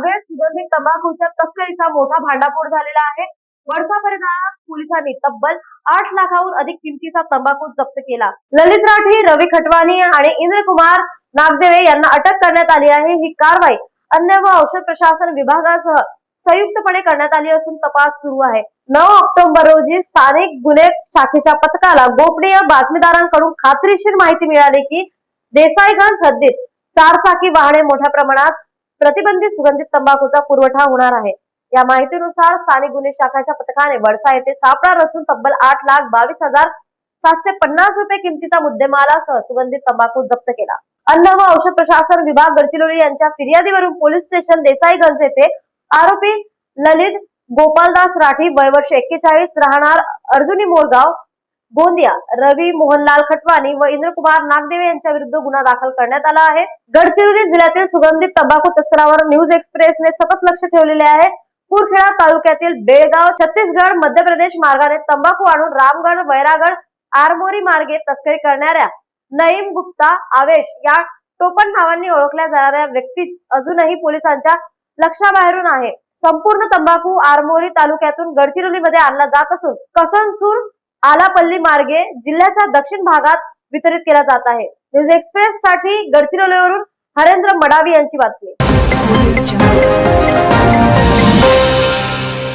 अवैध सुगंधित तंबाखूच्या तस्करीचा मोठा भांडाफोड झालेला आहे? वडसा परिणामात पोलिसांनी तब्बल आठ लाखाहून अधिक किमतीचा तंबाखू जप्त केला. ललित राठी रवी खटवानी आणि इंद्रकुमार नागदेवे यांना अटक करण्यात आली आहे. ही कारवाई अन्न व औषध प्रशासन विभागासह संयुक्तपणे करण्यात आली असून तपास सुरू आहे. नऊ ऑक्टोबर रोजी स्थानिक गुन्हे शाखेच्या पथकाला गोपनीय बातमीदारांकडून खात्रीशीर माहिती मिळाली की देसाईगंज हद्दीत चारचाकी वाहने मोठ्या प्रमाणात प्रतिबंधित सुगंधित तंबाखूचा पुरवठा होणार आहे. या माहितीनुसार स्थानिक गुन्हे शाखाच्या पथकाने वडसा येथे सापळा रचून तब्बल आठ लाख बावीस हजार सातशे पन्नास रुपये किमतीचा मुद्देमालासह सुगंधित तंबाखू जप्त केला. अन्न व औषध प्रशासन विभाग गडचिरोली यांच्या फिर्यादीवरून पोलीस स्टेशन देसाईगंज येथे आरोपी ललित गोपालदास राठी वय वर्ष एक्केचाळीस राहणार अर्जुनी मोरगाव गोंदिया रवी मोहनलाल खटवानी व इंद्रकुमार नागदेवे यांच्या विरुद्ध गुन्हा दाखल करण्यात आला आहे. गडचिरोली जिल्ह्यातील सुगंधित तंबाखू तस्करावर न्यूज एक्सप्रेसने सतत लक्ष ठेवलेले आहे. कुरखेडा तालुक्यातील बेळगाव छत्तीसगड मध्य प्रदेश मार्गाने तंबाखू आणून रामगड वैरागड आरमोरी मार्गे तस्करी करणाऱ्या नईम गुप्ता आवेश या टोपण नावांनी ओळखल्या जाणाऱ्या व्यक्ती अजूनही पोलिसांच्या लक्षाबाहेरून आहे. संपूर्ण तंबाखू आरमोरी तालुक्यातून गडचिरोलीमध्ये आणला जात असून कसनसूर आलापल्ली मार्गे जिल्ह्याच्या दक्षिण भागात वितरित केला जात आहे. न्यूज एक्सप्रेस साठी गडचिरोलीवरून हरेंद्र मडावी यांची बातमी.